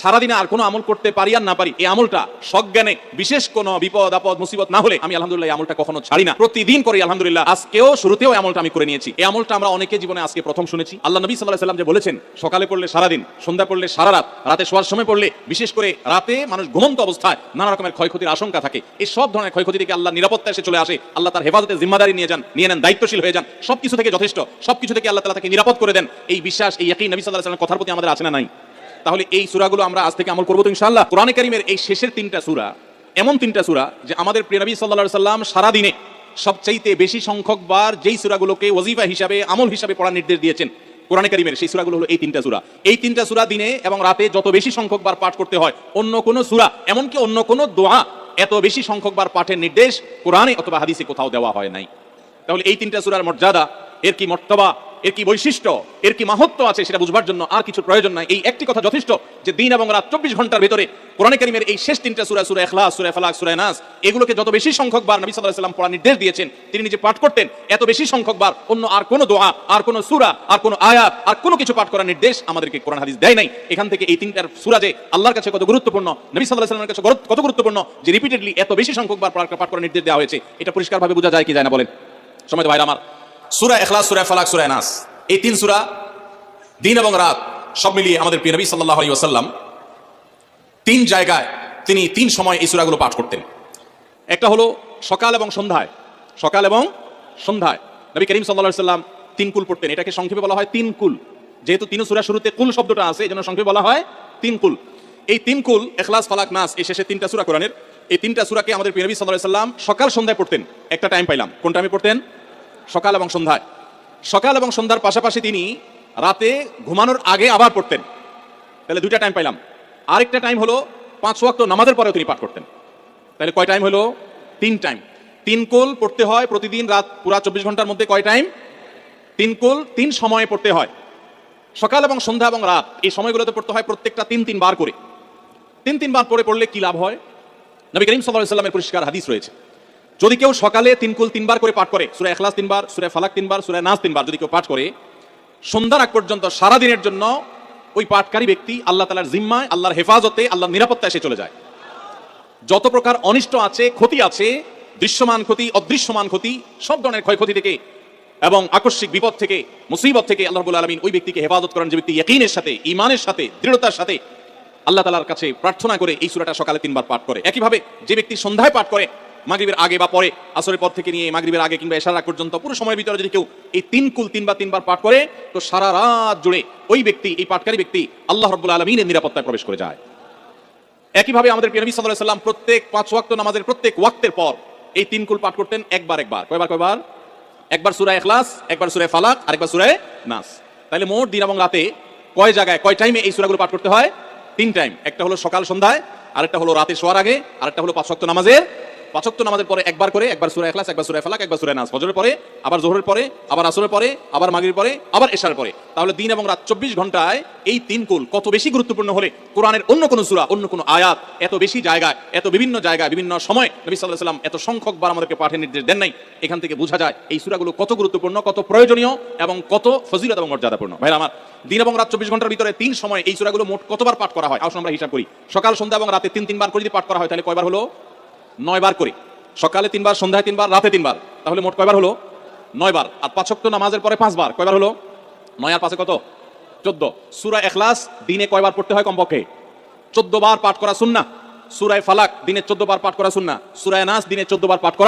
সারাদিনে আর কোনো আমল করতে পারি আর না পারি, এই আমলটা সজ্ঞানে বিশেষ কোনো বিপদ, আপদ, মুসিবত না হলে আমি আলহামদুলিল্লাহ আমলটা কখনো ছাড়ি না। প্রতিদিন করি আলহামদুলিল্লাহ, আজকেও শুরুতেও আমলটা আমি করে নিয়েছি। এই আমলটা আমরা অনেকে জীবনে আজকে প্রথম শুনেছি। আল্লাহ নবী সাল্লাহ সাল্লাম যে বলেছেন, সকালে পড়লে সারাদিন, সন্ধ্যা পড়লে সারা রাত, রাতে শোয়ার সময় পড়লে বিশেষ করে রাতে মানুষ ঘুমন্ত অবস্থায় নানা রকমের ক্ষয়ক্ষতির আশঙ্কা থাকে। এই সব ধরনের ক্ষয়ক্ষতি থেকে আল্লাহ নিরাপত্তা এসে চলে আসে। আল্লাহ তার হেফাজতে জিম্মাদারি নিয়ে যান, নিয়ে নেন, দায়িত্বশীল হয়ে যান। সবকিছু থেকে যথেষ্ট। সবকিছু থেকে আল্লাহ তালা তাকে নিরাপদ করে দেন। এই বিশ্বাস, এই একই নবী সাল্লাহ সাল্লামের কথার প্রতি আমাদের আছে না নাই? তাহলে এই সুরাগুলো আমরা আজ থেকে আমল করব তো ইনশাআল্লাহ। কোরআনে কারিমের এই শেষের তিনটা সুরা, এমন তিনটা সুরা যে আমাদের প্রিয় নবী সাল্লাহ সাল্লাম সারাদিনে সবচাইতে বেশি সংখ্যক বার যেই সুরাগুলোকে ওজিফা হিসাবে, আমল হিসাবে পড়ার নির্দেশ দিয়েছেন কোরআনে কারিমের, সেই সুরাগুলো হলো এই তিনটা সুরা। এই তিনটা সুরা দিনে এবং রাতে যত বেশি সংখ্যক বার পাঠ করতে হয়, অন্য কোনো সুরা, এমনকি অন্য কোনো দোয়া, এত বেশি সংখ্যক বার পাঠের নির্দেশ কোরআনে অথবা হাদিসে কোথাও দেওয়া হয় নাই। তাহলে এই তিনটা সুরার মর্যাদা, এর কি মর্তবা? এর কি বৈশিষ্ট্য? এর কি মাহাত্ম আছে সেটা বুঝবার জন্য আর কিছু প্রয়োজন নাই। এই একটি কথা যথেষ্ট যে দিন এবং রাত চব্বিশ ঘণ্টার ভিতরে কোরআনে কারিমের এই শেষ তিনটা সুরা সুরা এখলাস সুরা ফালাক, সুরা নাস, এগুলোকে যত বেশি সংখ্যক বার নবী সাল্লাহ সাল্লাম পড়ার নির্দেশ দিয়েছেন, তিনি নিজে পাঠ করতেন, এত বেশি সংখ্যক বার অন্য আর কোনো দোয়া, আর কোনো সুরা, আর কোনো আয়াত, আর কোনো কিছু পাঠ করার নির্দেশ আমাদেরকে কোরআন হাদিস দেয় নাই। এখান থেকে এই তিনটার সুরা যে আল্লাহর কাছে কত গুরুত্বপূর্ণ, নবী সাল্লাহ সাল্লামের কাছে কত গুরুত্বপূর্ণ, যে রিপিটেডলি এত বেশি সংখ্যক বার পাঠ করার নির্দেশ দেওয়া হয়েছে, এটা পরিষ্কারভাবে বোঝা যায় কি যায় না বলেন? সময় ভাইরা আমার। সুরা এখলাস সুরা ফালাক, সুরা নাস এই তিন সুরা দিন এবং রাত সব মিলিয়ে আমাদের প্রিয় নবী সাল্লাহ আলী ওসাল্লাম তিন জায়গায় তিনি তিন সময় এই সুরাগুলো পাঠ করতেন। একটা হলো সকাল এবং সন্ধ্যায়। সকাল এবং সন্ধ্যায়। নবী করিম সাল্লাহ সাল্লাম তিন কুল পড়তেন। এটাকে সংক্ষেপে বলা হয় তিন কুল। যেহেতু তিন সুরা শুরুতে কুল শব্দটা আছে এই জন্য সংক্ষেপে বলা হয় তিন কুল। এই তিন কুল এখলাস ফালাক, নাস, এই শেষে তিনটা সুরা কোরআনের। এই তিনটা সুরাকে আমাদের প্রিয় নবী সাল্লাহ সাল্লাম সকাল সন্ধ্যায় পড়তেন। একটা টাইম পাইলাম। কোন টাইমে পড়তেন? সকাল এবং সন্ধ্যায়। সকাল এবং সন্ধ্যার পাশাপাশি তিনি রাতে ঘুমানোর আগে আবার পড়তেন। তাহলে দুইটা টাইম পাইলাম। আরেকটা টাইম হলো পাঁচ ওয়াক্ত নামাজের পরেও তিনি পাঠ করতেন। তাহলে কয় টাইম হলো? তিন টাইম তিন কোল পড়তে হয় প্রতিদিন রাত পুরা চব্বিশ ঘণ্টার মধ্যে কয় টাইম তিন কোল তিন সময়ে পড়তে হয়। সকাল এবং সন্ধ্যা এবং রাত এই সময়গুলোতে পড়তে হয় প্রত্যেকটা তিন তিন বার করে। তিন তিন বার পরে পড়লে কি লাভ হয়? নবী করিম সাল্লাহ সাল্লামের পরিষ্কার হাদিস রয়েছে। যদি কেউ সকালে তিনকুল তিনবার করে পাঠ করে, সুরে এখলাস তিনবার, সুরে ফালাক তিনবার, সুরে নাস তিনবার যদি কেউ পাঠ করে, সন্ধ্যার আগ পর্যন্ত সারা দিনের জন্য ওই পাঠকারী ব্যক্তি আল্লাহ তালার জিম্মায়, আল্লাহর হেফাজতে, আল্লাহর নিরাপত্তা এসে চলে যায়। যত প্রকার অনিষ্ট আছে, ক্ষতি আছে, দৃশ্যমান ক্ষতি, অদৃশ্যমান ক্ষতি, সব ধরনের ক্ষয়ক্ষতি থেকে এবং আকস্মিক বিপদ থেকে, মুসিবত থেকে আল্লাহ রবুল আলমিন ওই ব্যক্তিকে হেফাজত করেন যে ব্যক্তি ইয়কিনের সাথে ইমানের সাথে, দৃঢ়তার সাথে আল্লাহ তালার কাছে প্রার্থনা করে এই সুরাটা সকালে তিনবার পাঠ করে। একইভাবে যে ব্যক্তি সন্ধ্যায় পাঠ করে মাগরিবের আগে বা পরে, আসরের পর থেকে নিয়ে মাগরিবের আগে কিংবা এশার পর্যন্ত, পুরো সময়ের ভিতরে যদি কেউ এই তিন কুল তিনবার তিনবার পাঠ করে, তো সারা রাত জুড়ে ওই ব্যক্তি, এই পাঠকারী ব্যক্তি আল্লাহ রব্বুল আলমিনের নিরাপত্তায় প্রবেশ করে যায়। একইভাবে আমাদের নবী সাল্লাল্লাহু সাল্লাম প্রত্যেক পাঁচ ওয়াক্ত নামাজের প্রত্যেক ওয়াক্তের পর এই তিন কুল পাঠ করতেন একবার একবার। কয়বার কয়বার? একবার সুরায় ইখলাস, একবার সুরায় ফালাক, আরেকবার সুরায় নাস। তাহলে মোট দিন এবং রাতে কয় জায়গায়, কয় টাইমে এই সূরাগুলো পাঠ করতে হয়? তিন টাইম একটা হলো সকাল সন্ধ্যায়, আরেকটা হলো রাতে শোয়ার আগে, আরেকটা হলো পাঁচ ওয়াক্ত নামাজের পাঁচ ওয়াক্ত নামাজের পরে একবার করে, একবার সূরা ইখলাস, একবার সূরা ফালাক, একবার সূরা নাস ফজরের পরে, আবার জোহরের পরে, আবার আসরের পরে, আবার মাগরিবের পরে, আবার এশার পরে। তাহলে দিন এবং রাত চব্বিশ ঘন্টায় এই তিন কুল কত বেশি গুরুত্বপূর্ণ হলে কোরআনের অন্য কোনো সূরা, অন্য কোনো আয়াত এত বেশি জায়গায়, এত বিভিন্ন জায়গায়, বিভিন্ন সময় নবী সাল্লাহ সাল্লাম এত সংখ্যক বার আমাদেরকে পাঠের নির্দেশ দেন নাই। এখান থেকে বোঝা যায় এই সূরাগুলো কত গুরুত্বপূর্ণ, কত প্রয়োজনীয় এবং কত ফজিলত এবং মর্যাদাপূর্ণ। ভাই আমার, দিন এবং রাত চব্বিশ ঘণ্টার ভিতরে তিন সময় এই সূরাগুলো মোট কতবার পাঠ করা হয়? আসুন আমরা হিসাব করি। সকাল, সন্ধ্যা এবং রাতে তিন, তিনবার করে যদি পাঠ করা হয়, তাহলে কয়বার হলো? নয় বার করে। সকালে তিনবার, সন্ধ্যায় তিনবার, রাতে তিনবার। তাহলে মোট কয়বার হলো? নয় বার। আর পাঁচক্ত নামাজের পরে পাঁচবার কয়বার হলো? নয় আর পাঁচে কত? চোদ্দ। সুরা এখলাস দিনে কয়বার পড়তে হয় কমপক্ষে? চোদ্দ বার পাঠ করা শুননা সুরায় ফালাক দিনে চোদ্দ বার পাঠ করা শুননা সুরায় নাস দিনে চোদ্দ বার পাঠ করা